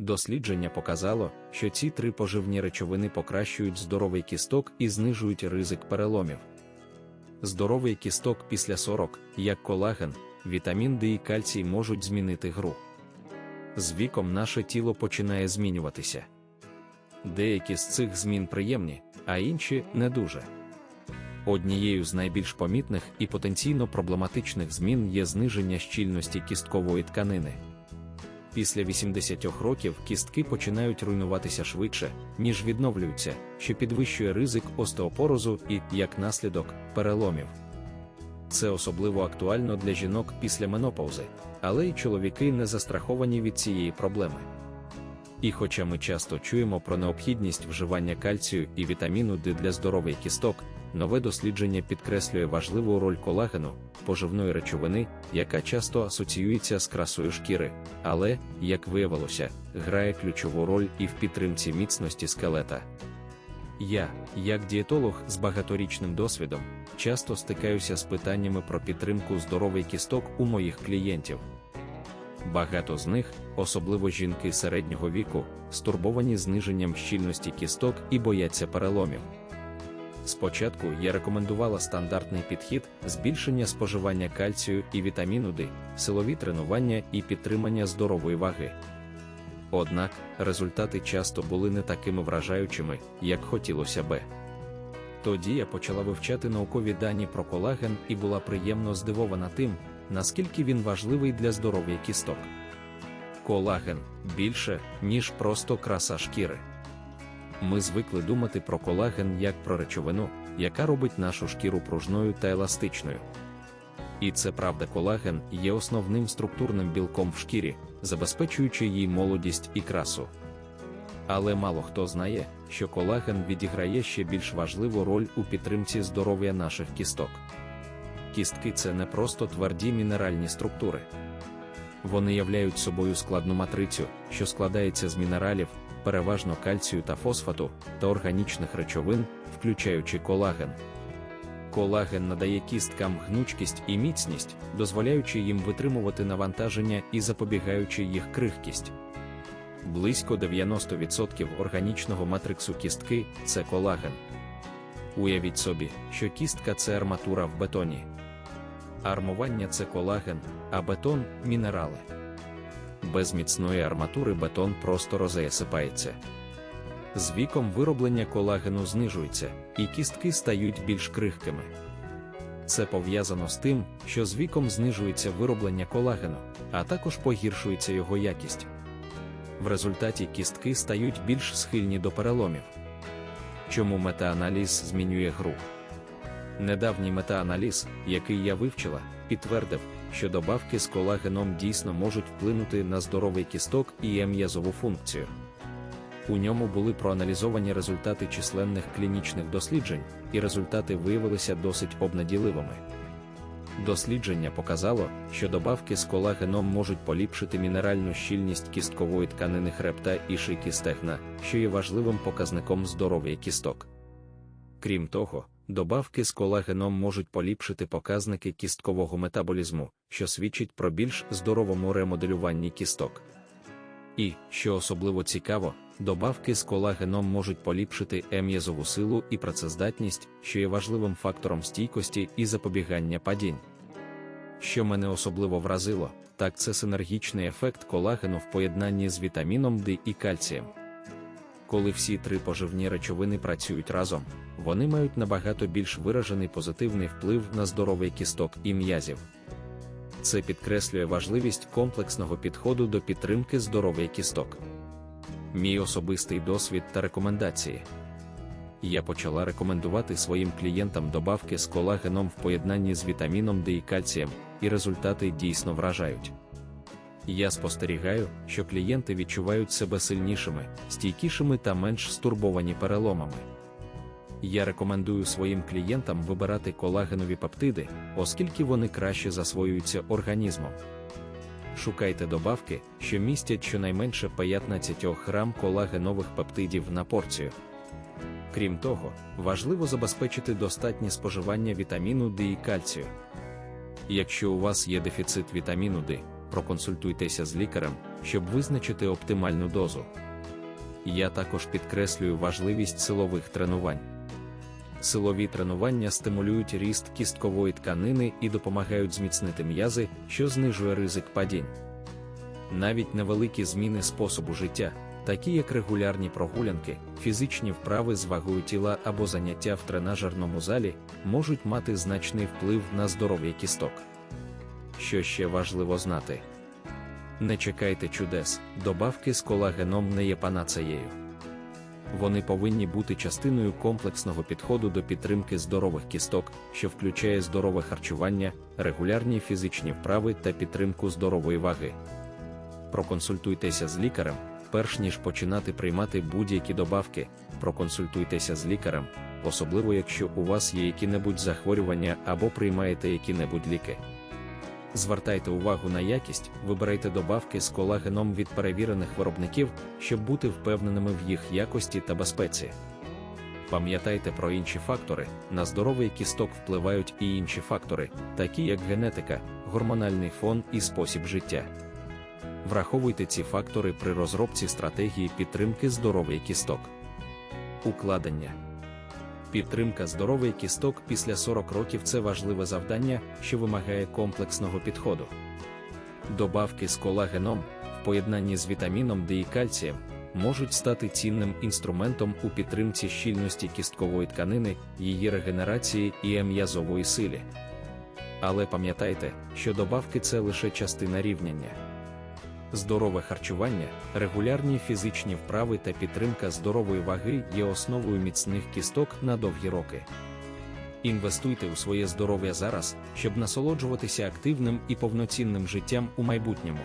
Дослідження показало, що ці три поживні речовини покращують здоровий кісток і знижують ризик переломів. Здоровий кісток після 40, як колаген, вітамін Д і кальцій можуть змінити гру. З віком наше тіло починає змінюватися. Деякі з цих змін приємні, а інші не дуже. Однією з найбільш помітних і потенційно проблематичних змін є зниження щільності кісткової тканини. Після 80 років кістки починають руйнуватися швидше, ніж відновлюються, що підвищує ризик остеопорозу і, як наслідок, переломів. Це особливо актуально для жінок після менопаузи, але й чоловіки не застраховані від цієї проблеми. І хоча ми часто чуємо про необхідність вживання кальцію і вітаміну Д для здоров'я кісток, нове дослідження підкреслює важливу роль колагену, поживної речовини, яка часто асоціюється з красою шкіри, але, як виявилося, грає ключову роль і в підтримці міцності скелета. Я, як дієтолог з багаторічним досвідом, часто стикаюся з питаннями про підтримку здоровий кісток у моїх клієнтів. Багато з них, особливо жінки середнього віку, стурбовані зниженням щільності кісток і бояться переломів. Спочатку я рекомендувала стандартний підхід збільшення споживання кальцію і вітаміну Д, силові тренування і підтримання здорової ваги. Однак результати часто були не такими вражаючими, як хотілося би. Тоді я почала вивчати наукові дані про колаген і була приємно здивована тим, наскільки він важливий для здоров'я кісток. Колаген більше, ніж просто краса шкіри. Ми звикли думати про колаген як про речовину, яка робить нашу шкіру пружною та еластичною. І це правда, колаген є основним структурним білком в шкірі, забезпечуючи їй молодість і красу. Але мало хто знає, що колаген відіграє ще більш важливу роль у підтримці здоров'я наших кісток. Кістки це не просто тверді мінеральні структури. Вони являють собою складну матрицю, що складається з мінералів, переважно кальцію та фосфату, та органічних речовин, включаючи колаген. Колаген надає кісткам гнучкість і міцність, дозволяючи їм витримувати навантаження і запобігаючи їх крихкість. Близько 90% органічного матриксу кістки це колаген. Уявіть собі, що кістка це арматура в бетоні. Армування це колаген, а бетон мінерали. Без міцної арматури бетон просто розесипається. З віком вироблення колагену знижується, і кістки стають більш крихкими. Це пов'язано з тим, що з віком знижується вироблення колагену, а також погіршується його якість. В результаті кістки стають більш схильні до переломів. Чому метааналіз змінює гру? Недавній метааналіз, який я вивчила, підтвердив, що добавки з колагеном дійсно можуть вплинути на здоровий кісток і м'язову функцію. У ньому були проаналізовані результати численних клінічних досліджень, і результати виявилися досить обнаділивими. Дослідження показало, що добавки з колагеном можуть поліпшити мінеральну щільність кісткової тканини хребта і шийки стегна, що є важливим показником здоров'я кісток. Крім того, добавки з колагеном можуть поліпшити показники кісткового метаболізму, що свідчить про більш здоровому ремоделюванні кісток. І, що особливо цікаво, добавки з колагеном можуть поліпшити ем'язову силу і працездатність, що є важливим фактором стійкості і запобігання падінь. Що мене особливо вразило, так це синергічний ефект колагену в поєднанні з вітаміном Д і кальцієм. Коли всі три поживні речовини працюють разом, вони мають набагато більш виражений позитивний вплив на здоровий кісток і м'язів. Це підкреслює важливість комплексного підходу до підтримки здоров'я кісток. Мій особистий досвід та рекомендації. Я почала рекомендувати своїм клієнтам добавки з колагеном в поєднанні з вітаміном Д і кальцієм, і результати дійсно вражають. Я спостерігаю, що клієнти відчувають себе сильнішими, стійкішими та менш стурбовані переломами. Я рекомендую своїм клієнтам вибирати колагенові пептиди, оскільки вони краще засвоюються організмом. Шукайте добавки, що містять щонайменше 15 грам колагенових пептидів на порцію. Крім того, важливо забезпечити достатнє споживання вітаміну Д і кальцію. Якщо у вас є дефіцит вітаміну Д, проконсультуйтеся з лікарем, щоб визначити оптимальну дозу. Я також підкреслюю важливість силових тренувань. Силові тренування стимулюють ріст кісткової тканини і допомагають зміцнити м'язи, що знижує ризик падінь. Навіть невеликі зміни способу життя, такі як регулярні прогулянки, фізичні вправи з вагою тіла або заняття в тренажерному залі, можуть мати значний вплив на здоров'я кісток. Що ще важливо знати? Не чекайте чудес, добавки з колагеном не є панацеєю. Вони повинні бути частиною комплексного підходу до підтримки здорових кісток, що включає здорове харчування, регулярні фізичні вправи та підтримку здорової ваги. Проконсультуйтеся з лікарем, перш ніж починати приймати будь-які добавки, проконсультуйтеся з лікарем, особливо якщо у вас є які-небудь захворювання або приймаєте які-небудь ліки. Звертайте увагу на якість, вибирайте добавки з колагеном від перевірених виробників, щоб бути впевненими в їх якості та безпеці. Пам'ятайте про інші фактори, на здоровий кісток впливають і інші фактори, такі як генетика, гормональний фон і спосіб життя. Враховуйте ці фактори при розробці стратегії підтримки здоров'я кісток. Укладення Підтримка здоров'я кісток після 40 років це важливе завдання, що вимагає комплексного підходу. Добавки з колагеном, в поєднанні з вітаміном D і кальцієм, можуть стати цінним інструментом у підтримці щільності кісткової тканини, її регенерації і м'язової силі. Але пам'ятайте, що добавки це лише частина рівняння. Здорове харчування, регулярні фізичні вправи та підтримка здорової ваги є основою міцних кісток на довгі роки. Інвестуйте у своє здоров'я зараз, щоб насолоджуватися активним і повноцінним життям у майбутньому.